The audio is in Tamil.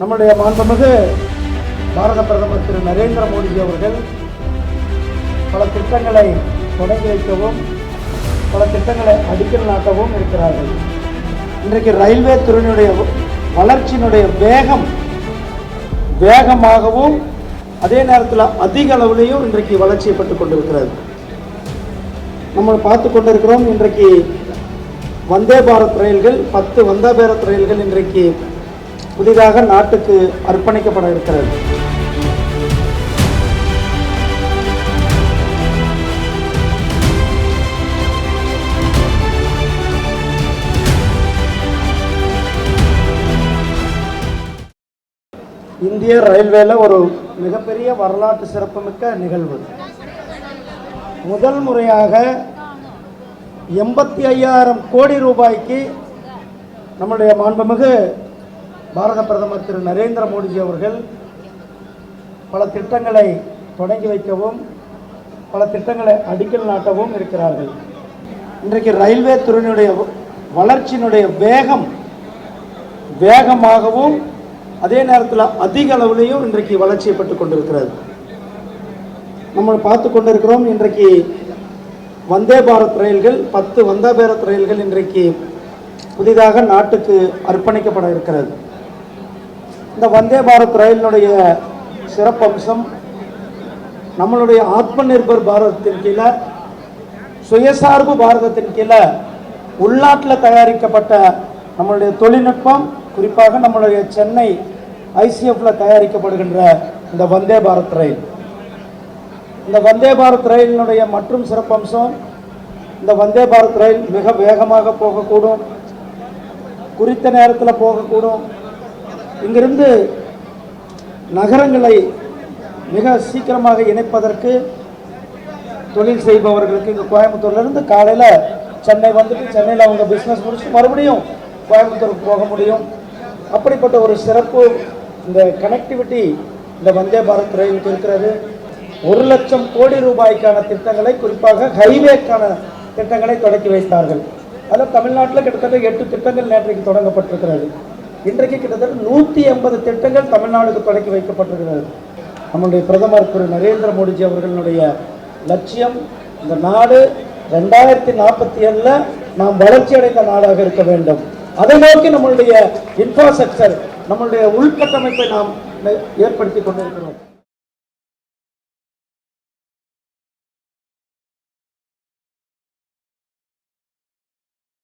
நம்முடைய மாண்புமிகு பாரத பிரதமர் திரு நரேந்திர மோடிஜி அவர்கள் பல திட்டங்களை தொடங்கி வைக்கவும் பல திட்டங்களை அடிக்கல் நாட்டவும் இருக்கிறார்கள். இன்றைக்கு ரயில்வே துறையினுடைய வளர்ச்சியினுடைய வேகம் வேகமாகவும் அதே நேரத்தில் அதிக அளவுலேயும் இன்றைக்கு வளர்ச்சியப்பட்டு கொண்டிருக்கிறது. நம்ம பார்த்து கொண்டிருக்கிறோம் இன்றைக்கு வந்தே பாரத் ரயில்கள் பத்து வந்தே பாரத் ரயில்கள் இன்றைக்கு புதிதாக நாட்டுக்கு அர்ப்பணிக்கப்பட இருக்கிறது. இந்திய ரயில்வேல ஒரு மிகப்பெரிய வரலாற்று சிறப்புமிக்க நிகழ்வு. முதல் முறையாக எண்பத்தி ஐயாயிரம் கோடி ரூபாய்க்கு நம்முடைய மாண்புமிகு பாரத பிரதமர் திரு நரேந்திர மோடிஜி அவர்கள் பல திட்டங்களை தொடங்கி வைக்கவும் பல திட்டங்களை அடிக்கல் நாட்டவும் இருக்கிறார்கள். இன்றைக்கு ரயில்வே துறையினுடைய வளர்ச்சியினுடைய வேகம் வேகமாகவும் அதே நேரத்தில் அதிக அளவுலேயும் இன்றைக்கு வளர்ச்சியப்பட்டு கொண்டிருக்கிறது. நம்ம பார்த்து கொண்டிருக்கிறோம் இன்றைக்கு வந்தே பாரத் ரயில்கள் பத்து வந்தே பாரத் ரயில்கள் இன்றைக்கு புதிதாக நாட்டுக்கு அர்ப்பணிக்கப்பட இருக்கிறது. இந்த வந்தே பாரத் ரயிலினுடைய சிறப்பம்சம் நம்மளுடைய ஆத்ம நிர்பர் பாரதத்தின் கீழே சுயசார்பு பாரதத்தின் கீழே உள்நாட்டில் தயாரிக்கப்பட்ட நம்மளுடைய தொழில்நுட்பம் குறிப்பாக நம்மளுடைய சென்னை ஐசிஎஃப்ல தயாரிக்கப்படுகின்ற இந்த வந்தே பாரத் ரயில். இந்த வந்தே பாரத் ரயிலினுடைய மற்றும் சிறப்பம்சம் இந்த வந்தே பாரத் ரயில் மிக வேகமாக போகக்கூடும் குறித்த நேரத்தில் போகக்கூடும் இங்கிருந்து நகரங்களை மிக சீக்கிரமாக இணைப்பதற்கு தொழில் செய்பவர்களுக்கு இங்கே கோயம்புத்தூர்லேருந்து காலையில் சென்னை வந்துட்டு சென்னையில் அவங்க பிஸ்னஸ் முடிச்சுட்டு மறுபடியும் கோயம்புத்தூருக்கு போக முடியும். அப்படிப்பட்ட ஒரு சிறப்பு இந்த கனெக்டிவிட்டி இந்த வந்தே பாரத் ரயிலுக்கு இருக்கிறது. ஒரு லட்சம் கோடி ரூபாய்க்கான திட்டங்களை குறிப்பாக ஹைவேக்கான திட்டங்களை தொடக்கி வைத்தார்கள். அதில் தமிழ்நாட்டில் கிட்டத்தட்ட எட்டு திட்டங்கள் நேற்றைக்கு தொடங்கப்பட்டிருக்கிறது. இன்றைக்கு கிட்டத்தட்ட நூற்றி எண்பது திட்டங்கள் தமிழ்நாடுக்கு தொடக்கி வைக்கப்பட்டிருக்கிறது. நம்முடைய பிரதமர் திரு நரேந்திர மோடிஜி அவர்களுடைய லட்சியம் இந்த நாடு ரெண்டாயிரத்தி நாற்பத்தி ஏழில் நாம் வளர்ச்சி அடைந்த நாடாக இருக்க வேண்டும். அதை நோக்கி நம்மளுடைய இன்ஃப்ராஸ்ட்ரக்சர் நம்மளுடைய உள்கட்டமைப்பை நாம் ஏற்படுத்தி கொண்டிருக்கிறோம்.